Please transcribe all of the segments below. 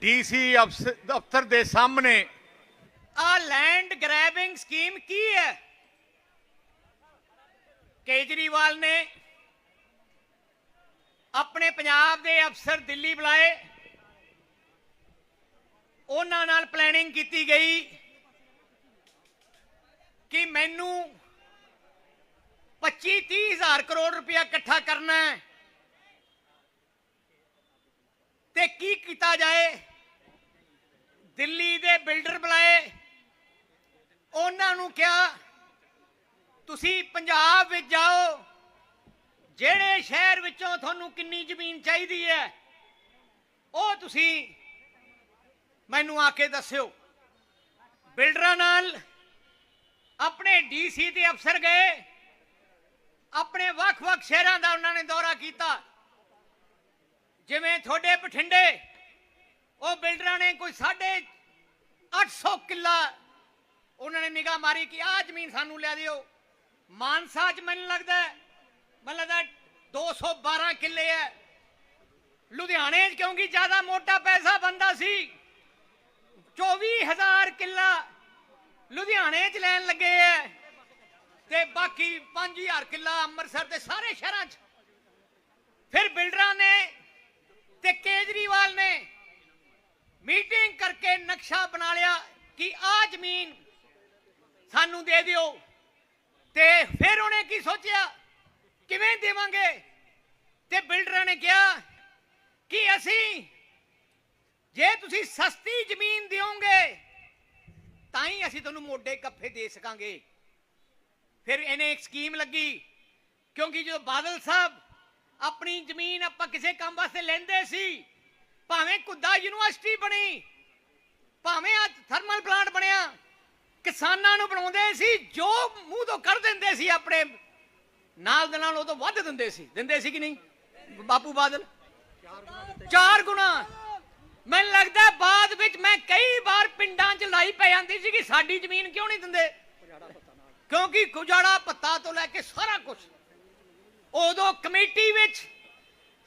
DC ਦਫ਼ਤਰ ਦੇ ਸਾਹਮਣੇ। ਆ ਲੈਂਡ ਗ੍ਰੈਬਿੰਗ ਸਕੀਮ ਕੀ ਹੈ? ਕੇਜਰੀਵਾਲ ਨੇ ਆਪਣੇ ਪੰਜਾਬ ਦੇ ਅਫਸਰ ਦਿੱਲੀ ਬੁਲਾਏ। ਉਹਨਾਂ ਨਾਲ ਪਲੈਨਿੰਗ ਕੀਤੀ ਗਈ ਕਿ ਮੈਨੂੰ 25 30 ਹਜ਼ਾਰ ਕਰੋੜ ਰੁਪਇਆ ਇਕੱਠਾ ਕਰਨਾ ਹੈ। ਤੇ ਕੀ ਕੀਤਾ ਜਾਏ? ਦਿੱਲੀ ਦੇ ਬਿਲਡਰ ਬੁਲਾਏ। ਉਹਨਾਂ ਨੂੰ ਕਿਹਾ, ਤੁਸੀਂ ਪੰਜਾਬ ਵਿੱਚ ਜਾਓ। ਜਿਹੜੇ ਸ਼ਹਿਰ ਵਿੱਚੋਂ ਤੁਹਾਨੂੰ ਕਿੰਨੀ ਜ਼ਮੀਨ ਚਾਹੀਦੀ ਹੈ, ਉਹ ਤੁਸੀਂ ਮੈਨੂੰ ਆ ਕੇ ਦੱਸਿਓ। ਬਿਲਡਰਾਂ ਨਾਲ ਆਪਣੇ ਡੀਸੀ ਦੇ ਅਫਸਰ ਗਏ। ਆਪਣੇ ਵੱਖ-ਵੱਖ ਸ਼ਹਿਰਾਂ ਦਾ ਉਹਨਾਂ ਨੇ ਦੌਰਾ ਕੀਤਾ। ਜਿਵੇਂ ਤੁਹਾਡੇ ਬਠਿੰਡੇ, ਉਹ ਬਿਲਡਰਾਂ ਨੇ ਕੋਈ ਸਾਢੇ 800 ਕਿੱਲਾ ਉਹਨਾਂ ਨੇ ਨਿਗਾਹ ਮਾਰੀ ਕਿ ਆਹ ਜ਼ਮੀਨ ਸਾਨੂੰ ਲੈ ਦਿਓ। ਮਾਨਸਾ ਚ ਮੈਨੂੰ ਲੱਗਦਾ ਮਤਲਬ ਮੈਨੂੰ ਲੱਗਦਾ ਹੈ 212 ਕਿੱਲੇ ਹੈ। ਲੁਧਿਆਣੇ ਚ ਕਿਉਂਕਿ ਜ਼ਿਆਦਾ ਮੋਟਾ ਪੈਸਾ ਬੰਦਾ ਸੀ 24000 ਕਿੱਲਾ ਲੁਧਿਆਣੇ ਚ ਲੈਣ ਲੱਗੇ ਹੈ ਤੇ ਬਾਕੀ 5000 ਕਿੱਲਾ ਅੰਮ੍ਰਿਤਸਰ ਦੇ ਸਾਰੇ ਸ਼ਹਿਰਾਂ ਚ। ਫਿਰ ਬਿਲਡਰਾਂ ਨੇ ਤੇ ਕੇਜਰੀਵਾਲ ਨੇ ਮੀਟਿੰਗ ਕਰਕੇ ਨਕਸ਼ਾ ਬਣਾ ਲਿਆ ਕਿ ਆ ਜ਼ਮੀਨ ਸਾਨੂੰ ਦੇ ਦਿਓ। ਤੇ ਫਿਰ ਉਹਨੇ ਕੀ ਸੋਚਿਆ? ਕਿਵੇਂ ਦੇਵਾਂਗੇ? ਤੇ ਬਿਲਡਰਾਂ ਨੇ ਕਿਹਾ ਕਿ ਅਸੀਂ ਜੇ ਤੁਸੀਂ ਸਸਤੀ ਜ਼ਮੀਨ ਦਿਓਗੇ, ਤਾਂ ਹੀ ਅਸੀਂ ਤੁਹਾਨੂੰ ਮੋਢੇ ਕੱਫੇ ਦੇ ਸਕਾਂਗੇ। ਫਿਰ ਇਹਨੇ ਇੱਕ ਸਕੀਮ ਲੱਗੀ, ਕਿਉਂਕਿ ਜਦੋਂ ਬਾਦਲ ਸਾਹਿਬ ਆਪਣੀ ਜ਼ਮੀਨ ਆਪਾਂ ਕਿਸੇ ਕੰਮ ਵਾਸਤੇ ਲੈਂਦੇ ਸੀ। ਭਾਵੇਂ ਕੁੱਦਾ ਯੂਨੀਵਰਸਿਟੀ ਬਣੀ, ਭਾਵੇਂ ਆ ਥਰਮਲ ਪਲਾਂਟ ਬਣਿਆ, ਕਿਸਾਨਾਂ ਨੂੰ ਬਣਾਉਂਦੇ ਸੀ, ਜੋ ਮੂੰਹ ਤੋਂ ਕੱਢ ਦਿੰਦੇ ਸੀ ਆਪਣੇ, ਨਾਲ ਦੇ ਨਾਲ ਉਹ ਤੋਂ ਵੱਧ ਦਿੰਦੇ ਸੀ। ਦਿੰਦੇ ਸੀ ਕਿ ਨਹੀਂ? ਬਾਪੂ ਬਾਦਲ? ਚਾਰ ਗੁਣਾ। ਮੈਨੂੰ ਲੱਗਦਾ ਬਾਅਦ ਵਿੱਚ ਮੈਂ ਕਈ ਵਾਰ ਪਿੰਡਾਂ 'ਚ ਲਾਈ ਪੈ ਜਾਂਦੀ ਸੀ ਕਿ ਸਾਡੀ ਜ਼ਮੀਨ ਕਿਉਂ ਨਹੀਂ ਦਿੰਦੇ? ਕਿਉਂਕਿ ਕੁਜਾੜਾ ਪੱਤਾ ਤੋਂ ਲੈ ਕੇ ਸਾਰਾ ਕੁਝ ਉਦੋਂ ਕਮੇਟੀ ਵਿੱਚ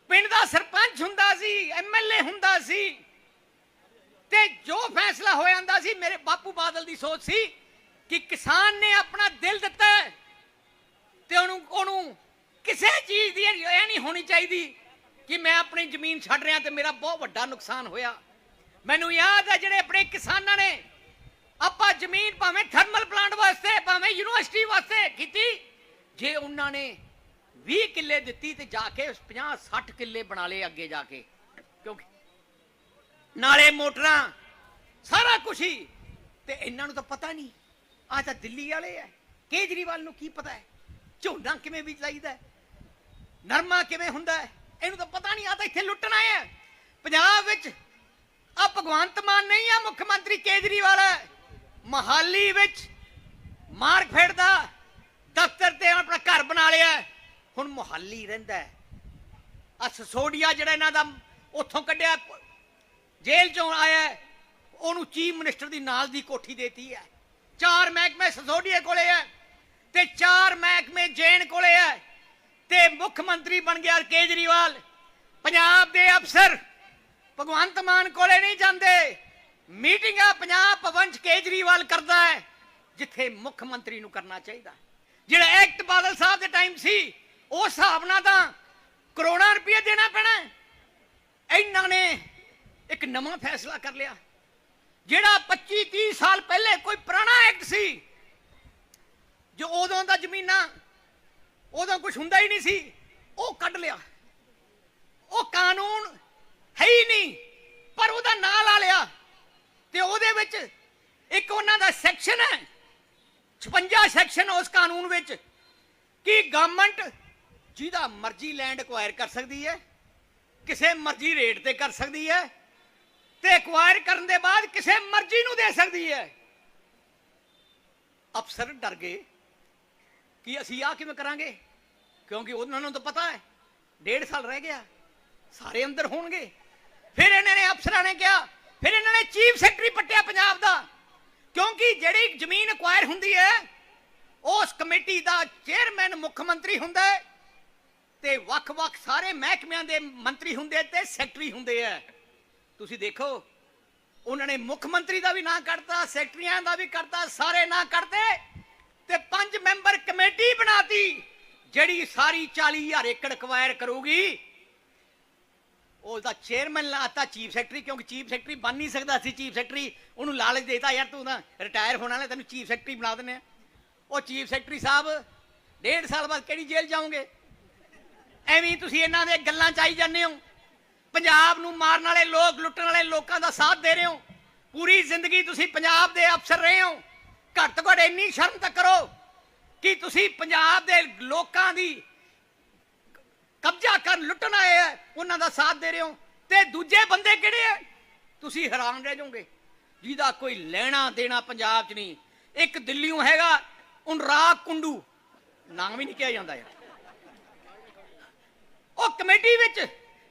ਪਿੰਡ ਦਾ ਸਰਪੰਚ ਹੁੰਦਾ ਸੀ ਐਮਐਲਏ ਹੁੰਦਾ ਸੀ ਤੇ ਜੋ ਫੈਸਲਾ ਹੋ ਜਾਂਦਾ ਸੀ, ਮੇਰੇ ਬਾਪੂ ਬਾਦਲ ਦੀ ਸੋਚ ਸੀ ਕਿ ਕਿਸਾਨ ਨੇ ਆਪਣਾ ਦਿਲ ਦਿੱਤਾ ਤੇ ਉਹਨੂੰ ਉਹਨੂੰ ਕਿਸੇ ਚੀਜ਼ ਦੀ ਇਹ ਨਹੀਂ ਹੋਣੀ ਚਾਹੀਦੀ ਕਿ ਮੈਂ ਆਪਣੀ ਜ਼ਮੀਨ ਛੱਡ ਰਿਹਾ ਤੇ ਮੇਰਾ ਬਹੁਤ ਵੱਡਾ ਨੁਕਸਾਨ ਹੋਇਆ। ਮੈਨੂੰ ਯਾਦ ਹੈ ਜਿਹੜੇ ਆਪਣੇ ਕਿਸਾਨਾਂ ਨੇ ਆਪਾਂ ਜ਼ਮੀਨ ਭਾਵੇਂ ਥਰਮਲ ਪਲਾਂਟ ਵਾਸਤੇ, ਭਾਵੇਂ ਯੂਨੀਵਰਸਿਟੀ ਵਾਸਤੇ ਕੀਤੀ, ਜੇ ਉਹਨਾਂ ਨੇ 20 ਕਿੱਲੇ ਦਿੱਤੀ ਤੇ ਜਾ ਕੇ 50 60 ਕਿੱਲੇ ਬਣਾ ਲਏ ਅੱਗੇ ਜਾ ਕੇ। ਕਿਉਂਕਿ ਨਾਲੇ ਮੋਟਰਾਂ, ਸਾਰਾ ਕੁਝ ਹੀ। ਤੇ ਇਹਨਾਂ ਨੂੰ ਤਾਂ ਪਤਾ ਨਹੀਂ ਆ ਤਾਂ ਦਿੱਲੀ ਵਾਲੇ ਐ। ਕੇਜਰੀਵਾਲ ਨੂੰ ਕੀ ਪਤਾ ਹੈ ਝੋਨਾ ਕਿਵੇਂ ਵੀ ਚਾਹੀਦਾ ਨਰਮਾ ਕਿਵੇਂ ਹੁੰਦਾ ਹੈ ਇਹਨੂੰ ਤਾਂ ਪਤਾ ਨਹੀਂ ਆ ਤਾਂ ਇੱਥੇ ਲੁੱਟਣ ਆਏ ਪੰਜਾਬ ਵਿੱਚ ਆ ਭਗਵੰਤ ਮਾਨ ਨਹੀਂ ਆ, ਮੁੱਖ ਮੰਤਰੀ ਕੇਜਰੀਵਾਲ ਹੈ ਮਹਾਲੀ ਵਿੱਚ ਮਾਰਕਫੈਡ ਦਾ ਦਫ਼ਤਰ ਤੇ ਆਪਣਾ ਘਰ ਬਣਾ ਲਿਆ ਹੈ। ਹੁਣ ਮੁਹਾਲੀ ਰਹਿੰਦਾ ਆ ਸਸੋਡੀਆ ਜਿਹੜਾ ਇਹਨਾਂ ਦਾ ਉੱਥੋਂ ਕੱਢਿਆ, ਜੇਲ੍ਹ ਚੋਂ ਆਇਆ ਉਹਨੂੰ ਚੀਫ ਮਿਨਿਸਟਰ ਦੀ ਨਾਲ ਦੀ ਕੋਠੀ ਦੇਤੀ ਹੈ। ਚਾਰ ਮਹਿਕਮੇ ਸਸੋਡੀਏ ਕੋਲੇ ਹੈ ਤੇ ਚਾਰ ਮਹਿਕਮੇ ਜੈਨ ਕੋਲੇ ਹੈ ਤੇ ਮੁੱਖ ਮੰਤਰੀ ਬਣ ਗਿਆ ਕੇਜਰੀਵਾਲ। ਪੰਜਾਬ ਦੇ ਅਫਸਰ ਭਗਵੰਤ ਮਾਨ ਕੋਲੇ ਨਹੀਂ ਜਾਂਦੇ। ਮੀਟਿੰਗਾਂ ਪੰਜਾਬ ਭਵਨ ਚ ਕੇਜਰੀਵਾਲ ਕਰਦਾ ਹੈ, ਜਿੱਥੇ ਮੁੱਖ ਮੰਤਰੀ ਨੂੰ ਕਰਨਾ ਚਾਹੀਦਾ। ਜਿਹੜਾ ਐਕਟ ਬਾਦਲ ਸਾਹਿਬ ਦੇ ਟਾਈਮ ਸੀ ਉਸ ਹਿਸਾਬ ਨਾਲ ਤਾਂ ਕਰੋੜਾਂ ਰੁਪਏ ਦੇਣਾ ਪੈਣਾ ਇਹਨਾਂ ਨੇ ਇੱਕ ਨਵਾਂ ਫੈਸਲਾ ਕਰ ਲਿਆ, ਜਿਹੜਾ 25 30 ਸਾਲ ਪਹਿਲੇ ਕੋਈ ਪੁਰਾਣਾ ਐਕਟ ਸੀ, ਜੋ ਉਦੋਂ ਦਾ ਜ਼ਮੀਨਾਂ ਉਦੋਂ ਕੁਝ ਹੁੰਦਾ ਹੀ ਨਹੀਂ ਸੀ, ਉਹ ਕੱਢ ਲਿਆ। ਉਹ ਕਾਨੂੰਨ ਹੈ ਹੀ ਨਹੀਂ, ਪਰ ਉਹਦਾ ਨਾਂ ਲਾ ਲਿਆ। ਤੇ ਉਹਦੇ ਵਿੱਚ ਇੱਕ ਉਹਨਾਂ ਦਾ ਸੈਕਸ਼ਨ ਹੈ 56 ਸੈਕਸ਼ਨ ਉਸ ਕਾਨੂੰਨ ਵਿੱਚ, ਕਿ ਗਵਰਨਮੈਂਟ ਜਿਹਦਾ ਮਰਜ਼ੀ ਲੈਂਡ ਅਕਵਾਇਰ ਕਰ ਸਕਦੀ ਹੈ, ਕਿਸੇ ਮਰਜ਼ੀ ਰੇਟ ਤੇ ਕਰ ਸਕਦੀ ਹੈ, ਤੇ ਐਕਵਾਇਰ ਕਰਨ ਦੇ ਬਾਅਦ ਕਿਸੇ ਮਰਜ਼ੀ ਨੂੰ ਦੇ ਸਕਦੀ ਹੈ। ਅਫਸਰ ਡਰ ਗਏ ਕਿ ਅਸੀਂ ਆ ਕਿਵੇਂ ਕਰਾਂਗੇ, ਕਿਉਂਕਿ ਉਹਨਾਂ ਨੂੰ ਤਾਂ ਪਤਾ ਹੈ, ਡੇਢ ਸਾਲ ਰਹਿ ਗਿਆ, ਸਾਰੇ ਅੰਦਰ ਹੋਣਗੇ। ਫਿਰ ਇਹਨਾਂ ਨੇ ਅਫਸਰਾਂ ਨੇ ਕਿਹਾ, ਫਿਰ ਇਹਨਾਂ ਨੇ ਚੀਫ ਸੈਕਟਰੀ ਪੱਟਿਆ ਪੰਜਾਬ ਦਾ, ਕਿਉਂਕਿ ਜਿਹੜੀ ਜ਼ਮੀਨ ਅਕਵਾਇਰ ਹੁੰਦੀ ਹੈ, ਉਸ ਕਮੇਟੀ ਦਾ ਚੇਅਰਮੈਨ ਮੁੱਖ ਮੰਤਰੀ ਹੁੰਦਾ ਹੈ ਤੇ ਵੱਖ-ਵੱਖ ਸਾਰੇ ਮਹਿਕਮਿਆਂ ਦੇ ਮੰਤਰੀ ਹੁੰਦੇ ਤੇ ਸੈਕਟਰੀ ਹੁੰਦੇ ਆ। ਤੁਸੀਂ ਦੇਖੋ, ਉਹਨਾਂ ਨੇ ਮੁੱਖ ਮੰਤਰੀ ਦਾ ਵੀ ਨਾਂ ਕੱਢਤਾ, ਸੈਕਟਰੀਆਂ ਦਾ ਵੀ ਕੱਢਤਾ, ਸਾਰੇ ਨਾਂ ਕੱਢਦੇ ਤੇ ਪੰਜ ਮੈਂਬਰ ਕਮੇਟੀ ਬਣਾਤੀ, ਜਿਹੜੀ ਸਾਰੀ 40000 ਏਕੜ ਅਕਵਾਇਰ ਕਰੂਗੀ। ਉਹਦਾ ਚੇਅਰਮੈਨ ਲਾਤਾ ਚੀਫ ਸੈਕਟਰੀ ਕਿਉਂਕਿ ਚੀਫ ਸੈਕਟਰੀ ਬਣ ਨਹੀਂ ਸਕਦਾ ਸੀ ਚੀਫ ਸੈਕਟਰੀ ਉਹਨੂੰ ਲਾਲਚ ਦੇਤਾ, ਯਾਰ ਤੂੰ ਤਾਂ ਰਿਟਾਇਰ ਹੋਣ ਵਾਲਾ, ਤੈਨੂੰ ਚੀਫ ਸੈਕਟਰੀ ਬਣਾ ਦਿੰਦੇ ਆ। ਉਹ ਚੀਫ ਸੈਕਟਰੀ ਸਾਹਿਬ, ਡੇਢ ਸਾਲ ਬਾਅਦ ਕਿਹੜੀ ਜੇਲ੍ਹ ਜਾਓਗੇ? ਐਵੇਂ ਤੁਸੀਂ ਇਹਨਾਂ ਦੇ ਗੱਲਾਂ ਚ ਆਈ ਜਾਂਦੇ ਹੋ। ਪੰਜਾਬ ਨੂੰ ਮਾਰਨ ਵਾਲੇ ਲੋਕ, ਲੁੱਟਣ ਵਾਲੇ ਲੋਕਾਂ ਦਾ ਸਾਥ ਦੇ ਰਹੇ ਹੋ। ਪੂਰੀ ਜ਼ਿੰਦਗੀ ਤੁਸੀਂ ਪੰਜਾਬ ਦੇ ਅਫਸਰ ਰਹੇ ਹੋ। ਘੱਟ ਤੋਂ ਘੱਟ ਇੰਨੀ ਸ਼ਰਮ ਤਾਂ ਕਰੋ ਕਿ ਤੁਸੀਂ ਪੰਜਾਬ ਦੇ ਲੋਕਾਂ ਦੀ ਕਬਜ਼ਾ ਕਰਨ, ਲੁੱਟਣ ਆਏ ਆ, ਉਹਨਾਂ ਦਾ ਸਾਥ ਦੇ ਰਹੇ ਹੋ। ਤੇ ਦੂਜੇ ਬੰਦੇ ਕਿਹੜੇ ਆ? ਤੁਸੀਂ ਹੈਰਾਨ ਰਹਿ ਜਾਓਗੇ। ਜਿਹਦਾ ਕੋਈ ਲੈਣਾ ਦੇਣਾ ਪੰਜਾਬ 'ਚ ਨਹੀਂ। ਇੱਕ ਦਿੱਲੀੋਂ ਹੈਗਾ ਉਨਰਾਗ ਕੁੰਡੂ। ਨਾਮ ਵੀ ਨਹੀਂ ਕਿਹਾ ਜਾਂਦਾ ਯਾਰ। ਕਮੇਟੀ ਵਿੱਚ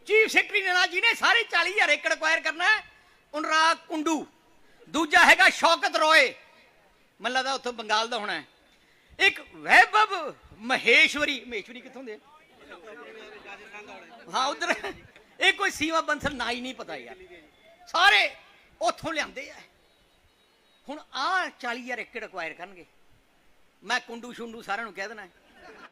ਚੀਫ ਸੈਕਟਰੀ ਨੇ ਨਾ ਜਿਹਨੇ ਸਾਰੇ 40000 ਏਕੜ ਅਕਵਾਇਰ ਕਰਨਾ ਹੈ। ਉਨਰਾਗ ਕੁੰਡੂ। ਦੂਜਾ ਹੈਗਾ ਸ਼ੌਕਤ ਰੋਏ। ਮੈਨੂੰ ਲੱਗਦਾ ਉੱਥੋਂ ਬੰਗਾਲ ਦਾ ਹੋਣਾ ਹੈ। ਇੱਕ ਵੈਭਵ ਮਹੇਸ਼ਵਰੀ ਮਹੇਸ਼ਵਰੀ ਕਿੱਥੋਂ ਦੇ? ਹਾਂ, ਉਧਰ। ਇਹ ਕੋਈ ਸੀਮਾ ਬੰਸਲ ਨਾ ਹੀ ਨਹੀਂ ਪਤਾ ਯਾਰ। ਸਾਰੇ ਉੱਥੋਂ ਲਿਆਂਦੇ ਆ। ਹੁਣ ਆ 40000 ਏਕੜ ਅਕਵਾਇਰ ਕਰਨਗੇ। ਮੈਂ ਕੁੰਡੂ ਸ਼ੁੰਡੂ ਸਾਰਿਆਂ ਨੂੰ ਕਹਿ ਦੇਣਾ